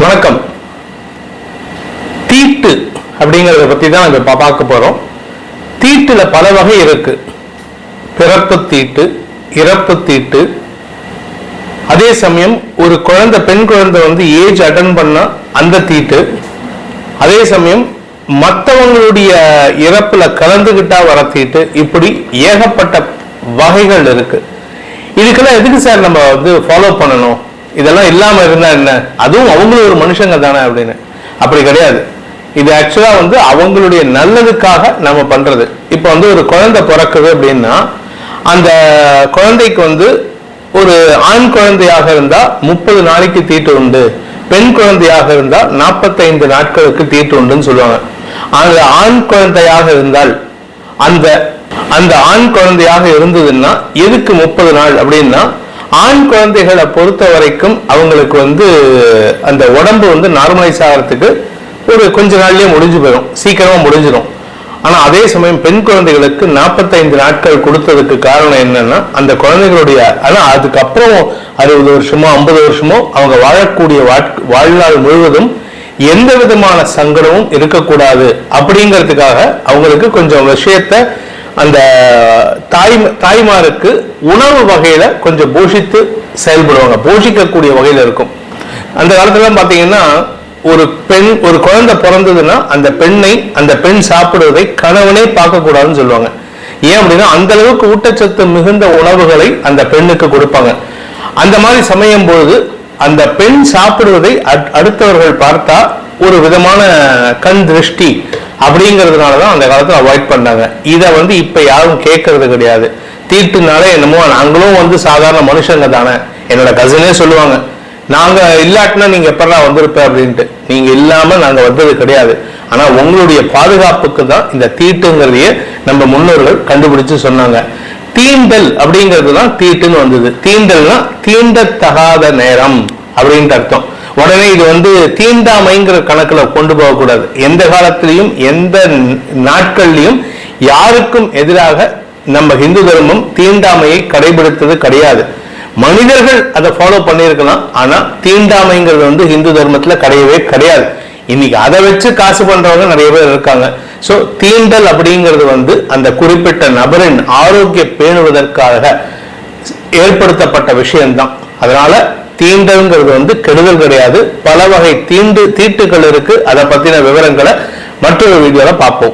வணக்கம். தீட்டு அப்படிங்கிறத பற்றி தான் நம்ம பா- பார்க்க போகிறோம் தீட்டில் பல வகை இருக்கு. பிறப்பு தீட்டு இறப்பு தீட்டு. அதே சமயம் ஒரு குழந்தை பெண் குழந்தை வந்து ஏஜ் அட்டன் பண்ண அந்த தீட்டு. அதே சமயம் மற்றவங்களுடைய இறப்பில் கலந்துகிட்டா வர தீட்டு. இப்படி ஏகப்பட்ட வகைகள் இருக்கு. இதுக்கெல்லாம் எதுக்கு சார் நம்ம வந்து ஃபாலோ பண்ணணும்? இதெல்லாம் இல்லாம இருந்தா என்ன? அதுவும் அவங்களும் ஒரு மனுஷங்க தானே அப்படின்னு. அப்படி கிடையாது. இது ஆக்சுவலா வந்து அவங்களுடைய நல்லதுக்காக நம்ம பண்றது. இப்போ வந்து ஒரு குழந்தை பிறக்குது அப்படின்னா அந்த குழந்தைக்கு வந்து ஒரு ஆண் குழந்தையாக இருந்தா முப்பது நாளைக்கு தீட்டு உண்டு. பெண் குழந்தையாக இருந்தா நாற்பத்தைந்து நாட்களுக்கு தீட்டு உண்டுன்னு சொல்லுவாங்க. அந்த ஆண் குழந்தையாக இருந்தால் அந்த அந்த ஆண் குழந்தையாக இருந்ததுன்னா எதுக்கு முப்பது நாள் அப்படின்னா ஆண் குழந்தைகளை பொறுத்த வரைக்கும் அவங்களுக்கு வந்து அந்த உடம்பு வந்து நார்மலைஸ் ஆகிறதுக்கு ஒரு கொஞ்ச நாள்லேயே முடிஞ்சு போயிடும் சீக்கிரமாக முடிஞ்சிடும் ஆனால் அதே சமயம் பெண் குழந்தைகளுக்கு நாற்பத்தைந்து நாட்கள் கொடுத்ததுக்கு காரணம் என்னன்னா அந்த குழந்தைகளுடைய ஆனால் அதுக்கப்புறம் அறுபது வருஷமோ ஐம்பது வருஷமோ அவங்க வாழக்கூடிய வாழ்நாள் முழுவதும் எந்த விதமான சங்கடமும் இருக்கக்கூடாது அப்படிங்கிறதுக்காக அவங்களுக்கு கொஞ்சம் விஷயத்த அந்த தாய் தாய்மாருக்கு உணவு வகையில் கொஞ்சம் போஷித்து செயல்படுவாங்க. போஷிக்கக்கூடிய வகையில் இருக்கும். அந்த காலத்துல பார்த்தீங்கன்னா ஒரு பெண் ஒரு குழந்தை பிறந்ததுன்னா அந்த பெண்ணை அந்த பெண் சாப்பிடுவதை கணவனே பார்க்கக்கூடாதுன்னு சொல்லுவாங்க. ஏன் அப்படின்னா அந்த அளவுக்கு ஊட்டச்சத்து மிகுந்த உணவுகளை அந்த பெண்ணுக்கு கொடுப்பாங்க. அந்த மாதிரி சமயம் பொழுது அந்த பெண் சாப்பிடுவதை அட்- அடுத்தவர்கள் பார்த்தா ஒரு விதமான கண் திருஷ்டி அப்படிங்கிறதுனால தான் அந்த காலத்தில் அவாய்ட் பண்ணாங்க. இதை வந்து இப்போ யாரும் கேட்கறது கிடையாது. தீட்டுனாலே என்னமோ நாங்களும் வந்து சாதாரண மனுஷங்க தானே. என்னோட கசினே சொல்லுவாங்க நாங்கள் இல்லாட்டினா நீங்கள் எப்படா வந்திருப்ப? அப்படின்ட்டு. நீங்கள் இல்லாமல் நாங்கள் வந்தது கிடையாது. ஆனால் உங்களுடைய பாதுகாப்புக்கு தான் இந்த தீட்டுங்கிறதையே நம்ம முன்னோர்கள் கண்டுபிடிச்சு சொன்னாங்க. தீண்டல் அப்படிங்கிறது தான் தீட்டுன்னு வந்தது. தீண்டல்னா தீண்டத்தகாத நேரம் அப்படின்ட்டு அர்த்தம். உடனே இது வந்து தீண்டாமைங்கிற கணக்குல கொண்டு போகக்கூடாது எந்த காலத்திலையும் எந்த நாட்கள்லையும் யாருக்கும் எதிராக நம்ம ஹிந்து தர்மம் தீண்டாமையை கடைபிடித்தது கிடையாது. மனிதர்கள் அதை ஃபாலோ பண்ணியிருக்கலாம். ஆனா தீண்டாமைங்கிறது வந்து ஹிந்து தர்மத்துல கிடையவே கிடையாது. இன்னைக்கு அதை வச்சு காசு பண்றவங்க நிறைய பேர் இருக்காங்க. ஸோ தீண்டல் அப்படிங்கிறது வந்து அந்த குறிப்பிட்ட நபரின் ஆரோக்கிய பேணுவதற்காக ஏற்படுத்தப்பட்ட விஷயம்தான். அதனால தீண்டல்ங்கிறது வந்து கெடுதல் கிடையாது. பல வகை தீண்டு தீட்டுகள் இருக்கு. அதை பத்தின விவரங்களை மற்றொரு வீடியோல பார்ப்போம்.